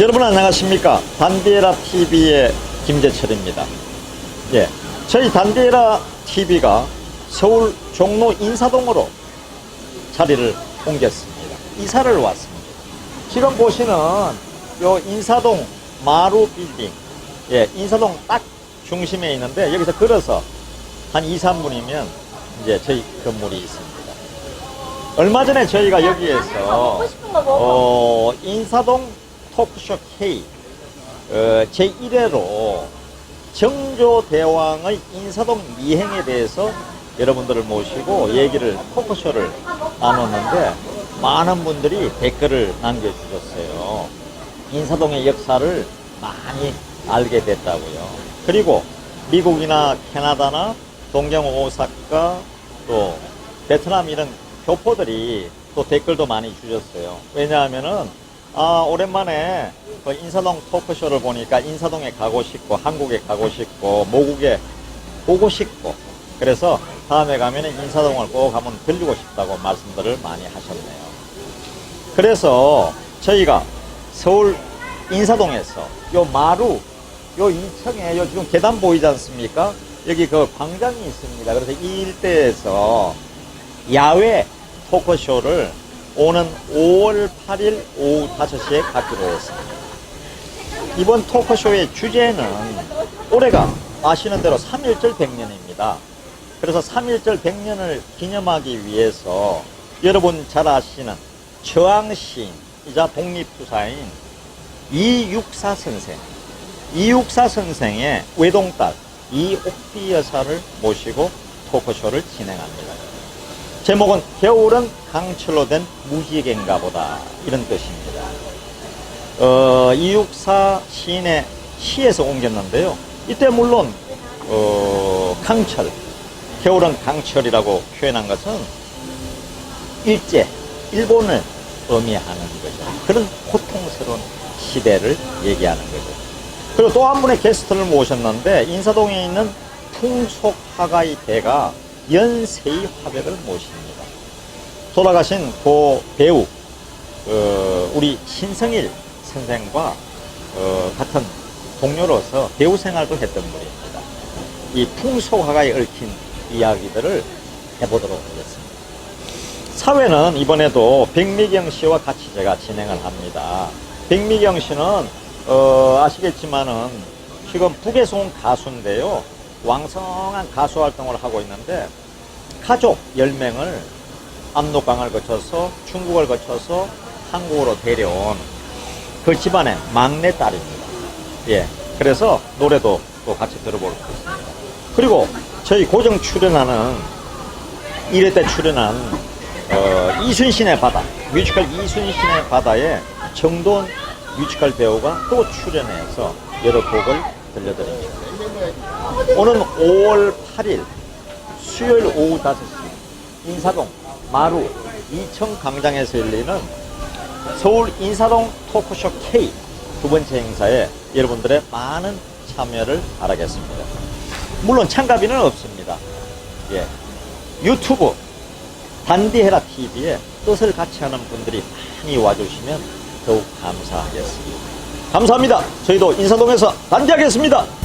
여러분 안녕하십니까 단디에라 TV의 김재철입니다. 예, 저희 단디에라 TV가 서울 종로 인사동으로 자리를 옮겼습니다. 이사를 왔습니다. 지금 보시는 요 인사동 마루 빌딩, 예, 인사동 딱 중심에 있는데 여기서 걸어서 한 2, 3분이면 이제 저희 건물이 있습니다. 얼마 전에 저희가 여기에서. 어, 인사동 토크쇼 K 어, 제1회로 정조대왕의 인사동 미행에 대해서 여러분들을 모시고 얘기를 토크쇼를 나눴는데 많은 분들이 댓글을 남겨주셨어요. 인사동의 역사를 많이 알게 됐다고요. 그리고 미국이나 캐나다나 동경 오사카 또 베트남 이런 교포들이 또 댓글도 많이 주셨어요. 왜냐하면은 아 오랜만에 그 인사동 토크쇼를 보니까 인사동에 가고 싶고 한국에 가고 싶고 모국에 보고 싶고 그래서 다음에 가면은 인사동을 꼭 한번 들리고 싶다고 말씀들을 많이 하셨네요. 그래서 저희가 서울 인사동에서 요 마루 요 2층에 요 지금 계단 보이지 않습니까? 여기 그 광장이 있습니다. 그래서 이 일대에서 야외 토크쇼를 오는 5월 8일 오후 5시에 갖기로 했습니다. 이번 토크쇼의 주제는 올해가 아시는 대로 3.1절 100년입니다. 그래서 3.1절 100년을 기념하기 위해서 여러분 잘 아시는 저항시인이자 독립투사인 이육사 선생, 이육사 선생의 외동딸 이옥비 여사를 모시고 토크쇼를 진행합니다. 제목은 겨울은 강철로 된 무지개인가 보다 이런 뜻입니다. 어, 이육사 시인의 시에서 옮겼는데요. 이때 물론 어, 강철, 겨울은 강철이라고 표현한 것은 일제, 일본을 의미하는 거죠. 그런 고통스러운 시대를 얘기하는 거죠. 그리고 또 한 분의 게스트를 모셨는데 인사동에 있는 풍속화가의 대가 연세희 화백을 모십니다. 돌아가신 고 배우 어, 우리 신성일 선생과 어, 같은 동료로서 배우 생활도 했던 분입니다. 이 풍속화가에 얽힌 이야기들을 해보도록 하겠습니다. 사회는 이번에도 백미경 씨와 같이 제가 진행을 합니다. 백미경 씨는 어, 아시겠지만은 지금 북에서 온 가수인데요. 왕성한 가수 활동을 하고 있는데 가족 10명을 압록강을 거쳐서 중국을 거쳐서 한국으로 데려온 그 집안의 막내 딸입니다. 예. 그래서 노래도 또 같이 들어볼 수 있습니다. 그리고 저희 고정 출연하는 1회 때 출연한 어, 이순신의 바다, 뮤지컬 이순신의 바다에 정돈 뮤지컬 배우가 또 출연해서 여러 곡을 들려드립니다. 오는 5월 8일 수요일 오후 5시 인사동 마루 2층 광장에서 열리는 서울 인사동 토크쇼 K 두 번째 행사에 여러분들의 많은 참여를 바라겠습니다. 물론 참가비는 없습니다. 예. 유튜브 단디헤라 TV에 뜻을 같이 하는 분들이 많이 와주시면 더욱 감사하겠습니다. 감사합니다. 저희도 인사동에서 단디하겠습니다.